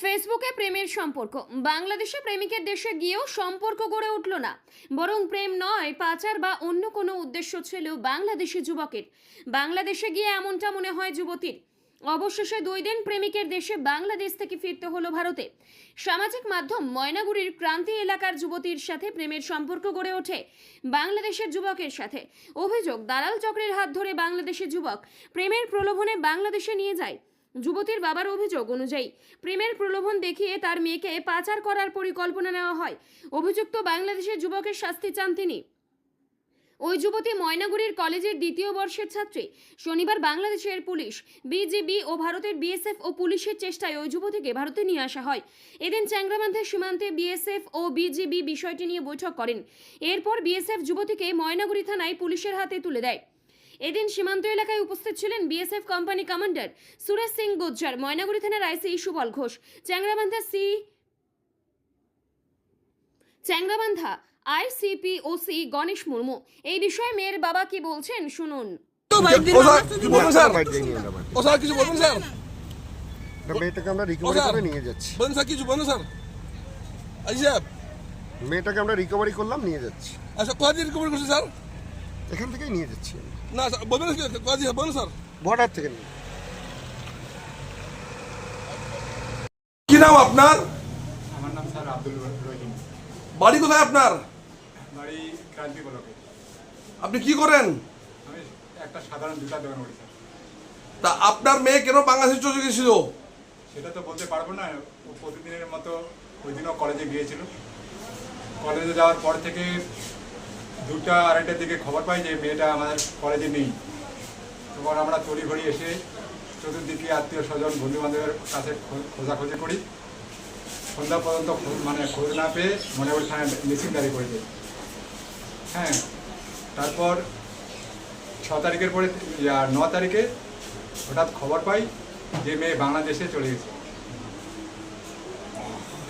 ফেসবুকে প্রেমের সম্পর্ক। বাংলাদেশে প্রেমিকের দেশে গিয়েও সম্পর্ক গড়ে উঠল না। বরং প্রেম নয়, পাচার বা অন্য কোনো উদ্দেশ্য ছিল বাংলাদেশি যুবকের। বাংলাদেশে গিয়ে এমনটা মনে হয় যুবতীর। অবশেষে দুই দিন প্রেমিকের দেশে বাংলাদেশ থেকে ফিরতে হলো ভারতে। সামাজিক মাধ্যম ময়নাগুড়ির ক্রান্তি এলাকার যুবতীর সাথে প্রেমের সম্পর্ক গড়ে ওঠে বাংলাদেশের যুবকের সাথে। অভিযোগ, দালাল চক্রের হাত ধরে বাংলাদেশের যুবক প্রেমের প্রলোভনে বাংলাদেশে নিয়ে যায়। যুবতীর বাবার অভিযোগ অনুযায়ী, প্রেমের প্রলোভন দেখিয়ে তার মেয়েকে পাচার করার পরিকল্পনা নেওয়া হয়। অভিযুক্ত বাংলাদেশের যুবকের শাস্তি চান তিনি। ওই যুবতী ময়নাগুড়ির কলেজের দ্বিতীয় বর্ষের ছাত্রী, শনিবার বাংলাদেশের পুলিশ, বিজিবি ও ভারতের বিএসএফ ও পুলিশের চেষ্টায় ওই যুবতীকে ভারতে নিয়ে আসা হয়। এদিন চ্যাংরাবান্ধের সীমান্তে বিএসএফ ও বিজিবি বিষয়টি নিয়ে বৈঠক করেন। এরপর বিএসএফ যুবতীকে ময়নাগুড়ি থানায় পুলিশের হাতে তুলে দেয়। এদিন সীমান্ত এলাকায় উপস্থিত ছিলেন BSF company commander Suresh Singh Gujjar Maynaguri থানার IC Subal Ghosh Changrabandha C Changrabandha ICP OC Ganesh Murmu. এই বিষয়ে মেয়ের বাবা কি বলছেন শুনুন। কিছু বলবেন স্যার। মেয়েটাকে আমরা রিকভারি করে নিয়ে যাচ্ছি। বলেন স্যার কিছু বলেন স্যার। আজি মেয়েটাকে আমরা রিকভারি করলাম নিয়ে যাচ্ছি। আচ্ছা কোথা দিয়ে রিকভারি করছেন স্যার? এখান থেকেই নিয়ে যাচ্ছি আমি। না স্যার বলবেন বলেন স্যার? বর্ডার থেকে নিয়ে। কি নাম আপনার? আমার নাম স্যার আব্দুল রহিম। বাড়ি কোথায় আপনার? বাড়ি ক্রান্তি বলকে আপনি কি করেন? আমি একটা সাধারণ জুতা দোকান করি স্যার। তা আপনার মেয়ে কেন বাংলাদেশে চলে গেছিল সেটা তো বলতে পারব না ও প্রতিদিনের মতো ওই দিনও কলেজে গিয়েছিল। কলেজে যাওয়ার পর থেকে দুটা আড়াইটার দিকে খবর পাই যে মেয়েটা আমাদের কলেজে নেই। তখন আমরা তড়িঘড়ি এসে চতুর্দিকে আত্মীয় স্বজন বন্ধু বান্ধবের কাছে খোঁজাখুঁজি করি। সন্ধ্যা পর্যন্ত মানে খোঁজ না পেয়ে মনে করি থানায় মিসিং দাঁড়িয়ে করে দিই হ্যাঁ তারপর ছ তারিখের পরে ইয়া, ন তারিখে হঠাৎ খবর পাই যে মেয়ে বাংলাদেশে চলে গেছে।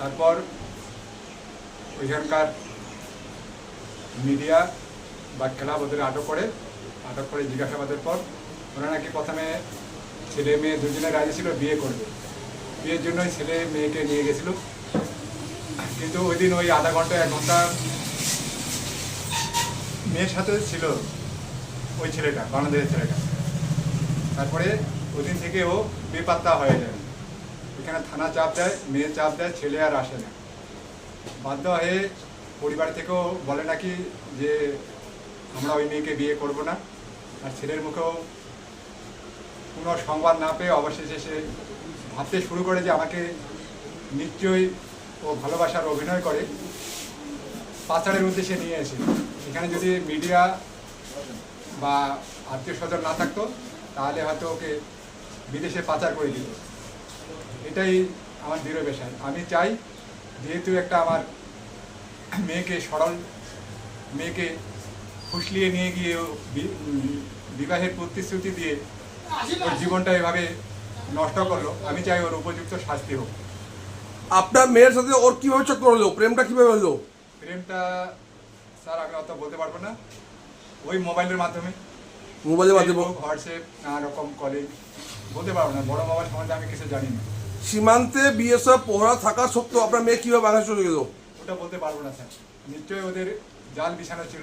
তারপর ওইখানকার মিডিয়া বা ক্লাব ওদের আটক করে আটক করে জিজ্ঞাসাবাদের পর ওরা নাকি প্রথমে ছেলে মেয়ে দুজনে রাজি ছিল, বিয়ে করবে। বিয়ের জন্যই ছেলে মেয়েকে নিয়ে গেছিল। কিন্তু ওই দিন ওই আধা ঘণ্টা, এক ঘণ্টা মেয়ের সাথে ছিল ওই ছেলেটা বাংলাদেশের ছেলেটা। তারপরে ওই দিন থেকে ও বেপাত্তা হয়ে যায়। এখানে থানা চাপ দেয়, মেয়ে চাপ দেয়, ছেলে আর আসে না। বাধ্য হয়ে পরিবার থেকেও বলে নাকি যে আমরা ওই মেয়েকে বিয়ে করব না। আর ছেলের মুখেও কোনো সংবাদ না পেয়ে অবশেষে সে ভাবতে শুরু করে যে আমাকে নিশ্চয়ই ও ভালোবাসার অভিনয় করে, পাচারের উদ্দেশ্যে নিয়ে এসে। এখানে যদি মিডিয়া বা আত্মীয় স্বজন না থাকতো, তাহলে হয়তো ওকে বিদেশে পাচার করে দিত। এটাই আমার দৃঢ় পেশায় আমি চাই, যেহেতু একটা আমার মেয়েকে সরল মেয়েকে ফুসলিয়ে নিয়ে গিয়ে বিবাহের প্রতিশ্রুতি দিয়ে ওর জীবনটা এভাবে নষ্ট করল। আমি চাই ওর উপযুক্ত শাস্তি হোক। আপনার মেয়ের সাথে ওর কীভাবে চক্র হলো? প্রেমটা কীভাবে হলো? প্রেমটা স্যার আমি অত বলতে পারব না। ওই মোবাইলের মাধ্যমে। মোবাইলের মাধ্যমে? হোয়াটসঅ্যাপ নানা রকম কলিং বলতে পারব না। বড় মোবাইল সম্বন্ধে আমি কিছু জানি না। সীমান্তে বিএসএফ পহরা থাকা সত্ত্বেও আপনার মেয়ে কীভাবে বাংলাদেশে চলে গেল? ওটা বলতে পারব না স্যার। নিশ্চয়ই ওদের জাল বিছানো ছিল।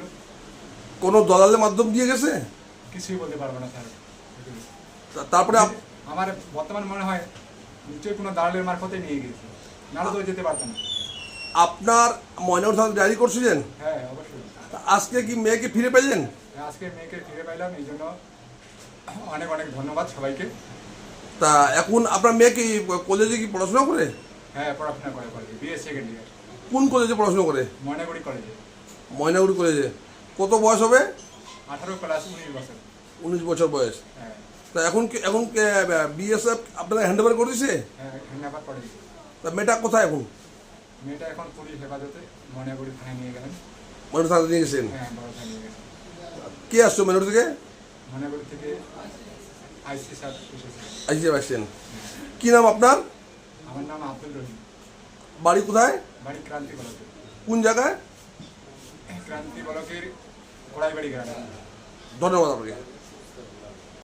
কোনো দলালের মাধ্যম দিয়ে গেছে? কিছুই বলতে পারব না স্যার। তারপরে আপ- আমার বর্তমান মনে হয় নিশ্চয়ই কোনো দালালের মারফতে নিয়ে গেছে। নাহলে তো যেতে পারতাম না। আপনার ময়নার সাথে ডায়েরি করছিলেন? হ্যাঁ অবশ্যই। তা আজকে কি মেয়েকে ফিরে পেলেন? আজকে মেয়েকে ফিরে পাইলাম এই জন্য অনেক অনেক ধন্যবাদ সবাইকে। তা এখন আপনার মেয়ে কি কলেজে কি পড়াশোনা করে? হ্যাঁ পড়াশোনা করে কলেজে বিএস সেকেন্ড ইয়ার কোন কলেজে পড়াশোনা করে? ময়নাগুড়ি কলেজে ময়নাগুড়ি কলেজে কত বয়স হবে? আঠারো ক্লাস উনিশ বছর। উনিশ বছর বয়স। হ্যাঁ। তা এখন এখন বিএসএফ আপনারা হ্যান্ড ওভার করে দিছে? হ্যাঁ তা মেয়েটা কোথায় এখন? মেয়েটা এখন পুলিশ হেফাজতে ময়নাগুড়ি থানায় নিয়ে গেলেন। ময়নার থানাতে নিয়ে গেছেন? হ্যাঁ কে আসছো ময়নার থেকে? ময়নাগুড়ি থেকে আইসি স্যার আসছে আসছেন। কি নাম আপনার? আমার নাম আব্দুল রহিম। বাড়ি কোথায়? বাড়ি ক্রান্তি বলকে কোন জায়গায়? ক্রান্তি বলকের কোড়াইবাড়ি গ্রামে। ধন্যবাদ আপনাকে।